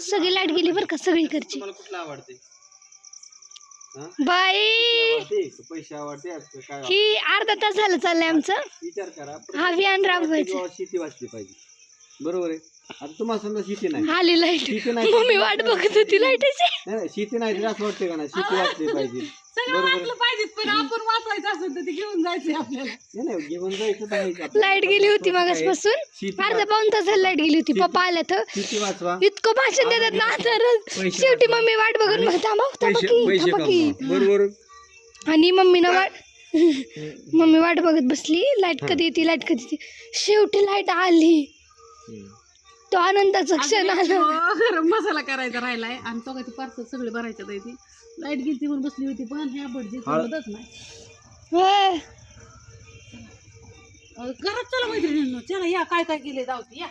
सगळी लाइट गेली बरं का सगळी करची कुठलं आवडते? बाई! पैसे आवडते? ही अर्धा तास झालं चाललंय आमचं. विचार करा हा प्रत्येक राबवायचं शेती वाचली पाहिजे. बरोबर आहे? आता तुम्हाला समजा शेती नाही. आली लाइट. शेती नाही मम्मी वाट बघत होती लाईटीची. नाही, नाही, शेती नाही तर असं वाटतं का नाही? शेती वाचली पाहिजे. सगळं बरोबर वाचलं पाहिजेत पण आपण वाचवायचं असेल तर ते घेऊन जायचंय आपल्याला. नाही नाही घेऊन जायचं तर आहेच आपल्याला. लाइट गेली होती मागासपासून शेती अर्धा पाऊन तास झालं लाइट गेली होती. पप्पा आल्या तर शेती वाचवा. इतकं भाषण देतात ना तर पैसे शेवटी मम्मी वाट बघून मग थांबा थांबा पैसे की पैसे थांबा की. कमवा. बरोबर. आणि मम्मीनं वाट मम्मी वाट बघत बसली. लाइट कधी येते लाइट कधी येते. शेवटी लाइट आली. हम्म. तो आनंदाचा क्षण आला. हो, गरम मसाला करायचा राहिलाय. आणि तो काही पार्सल सगळे भरायचे ती लाइट गेली म्हणून बसली होती पण ह्या बडजी समजतच नाही होय. अं, घरात चला मैत्रिणींनो. चला या काय काय केले जाऊती या.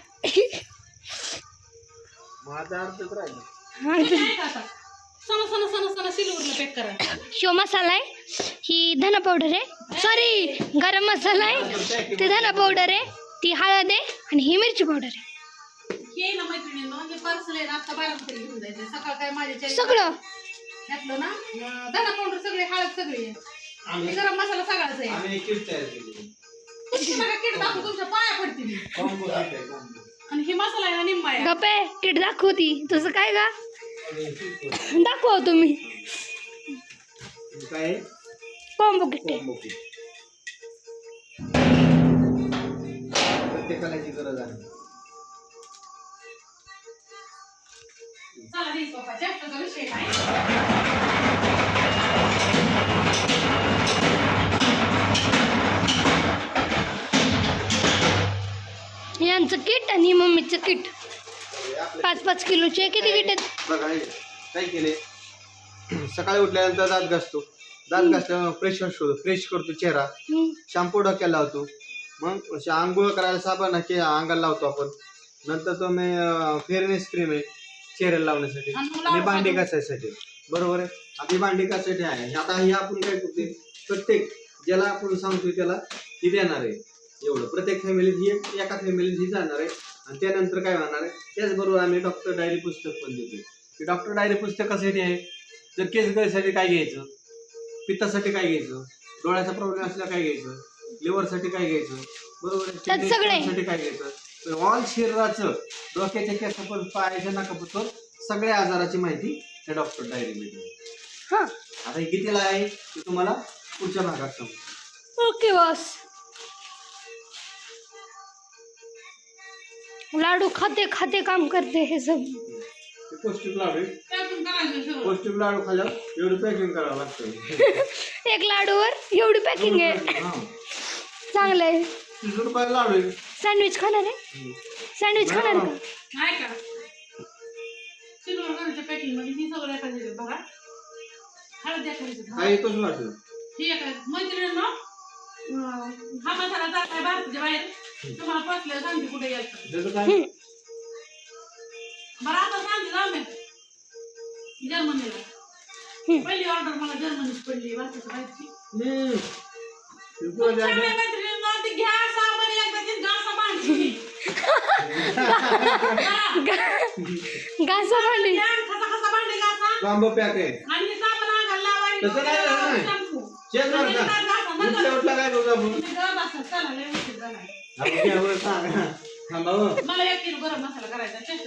माझा अर्थच राहिला. काय का आता? सण सण सण सण सिल्वरला पॅक करा. शो मसाला आहे. ही धना पावडर आहे. सॉरी गरम मसाला आहे. ते धना पावडर आहे. ती हळद आहे. आणि ही मिरची पावडर आहे. हे ना मैत्रिणींनो हे पार्सल आहे ना आता बारा तरी घेऊन जायचं सकाळ काय माझ्या सगळं? घातलं ना? धना पावडर सगळे हळद सगळी आहे. आम्ही गरम मसाला सगळाच आहे. आम्ही किट तयार केली. तुमच्या पाया पडते मी कॉम्बो किट आहे कॉम्बो आणि हे मसाला आहे ना निम्मा आहे. गपे किट दाखवती तुझं काय का आणि किट करू. दाखवा तुम्ही. काय? आहे? कॉम्बो किट आहे. Combo kit. प्रत्येकाला याची गरज आहे. चला विषय हे यांचं किट आणि मम्मीचं किट. पाच पाच किलोचे किती किट आहेत? बघा हे काय केले? सकाळी उठल्यानंतर दात घासतो. दात घासल्यावर फ्रेश होतो. फ्रेश करतो चेहरा. शॅम्पू डोक्याला लावतो. मग अशी आंघोळ करायला साबण आहे की अंगाला लावतो आपण. नंतर तो मी फेअरनेस क्रीम आहे. चेहऱ्याला लावण्यासाठी. आणि. भांडी घासायसाठी. बरोबर आहे? आपली भांडी घासायसाठी आहे. आता ही आपण काय करते प्रत्येक ज्याला आपण सांगतो त्याला ही देणार आहे. एवढं. प्रत्येक फॅमिलीत ही एक- एका फॅमिलीत ही जाणार आहे. आणि त्यानंतर काय होणार आहे? त्याचबरोबर आम्ही डॉक्टर डायरी पुस्तक पण देतो की डॉक्टर डायरी पुस्तक कशासाठी आहे? जर केस गळीसाठी काय घ्यायचं? पित्तासाठी काय घ्यायचं? डोळ्याचा प्रॉब्लेम असला काय घ्यायचं? लिव्हरसाठी काय घ्यायचं? बरोबर काय घ्यायचं? ऑल शरीराचं डोक्याच्या केसापासून पायाच्या नाकापासून सगळ्या आजाराची माहिती त्या डॉक्टर डायरी मध्ये हा. आता हे कितीला आहे ते तुम्हाला पुढच्या भागात सांगू ओके बॉस लाडू खाते खाते काम करते हे सब. ते पौष्टिक लाडू आहे. त्यातून करायचं सगळं पौष्टिक लाडू खाल्ल्यावर एवढं पॅकिंग करावं लागतं. एक लाडूवर एवढी पॅकिंग आहे. हा. चांगलं आहे. तीस रुपयाला लाडू आहे सँडविच खाणार आहे? सँडविच खाणार का? नाही का? सिल्वर घराच्या पॅकिंगमध्ये ही सगळं हळद वाटलं. ही एका मैत्रिणींनो हा. मसाला जाताय भारताच्या बाहेर. तुम्हाला पसल्या सांगते कुठे यायचं त्याचं काय? बरं आता सांगते जाऊ जर्मनीला. पहिली ऑर्डर मला जर्मनीच पडली भारताच्या बाहेरची. हम्म. मैत्रिणींनो ती घ्या. घासा भांडी. घ्या कसा कसा भांडी घासा कॉम्बो पॅक आहे. आणि साबण अंगाला लावायला तसं नाही झालं नाही. शॅम्पू. चेक आणि बरं का नंतर घासा, नंतर उठल्या उठल्या काय करू आपण? हो. मला एक किलो गरम मसाला करायचा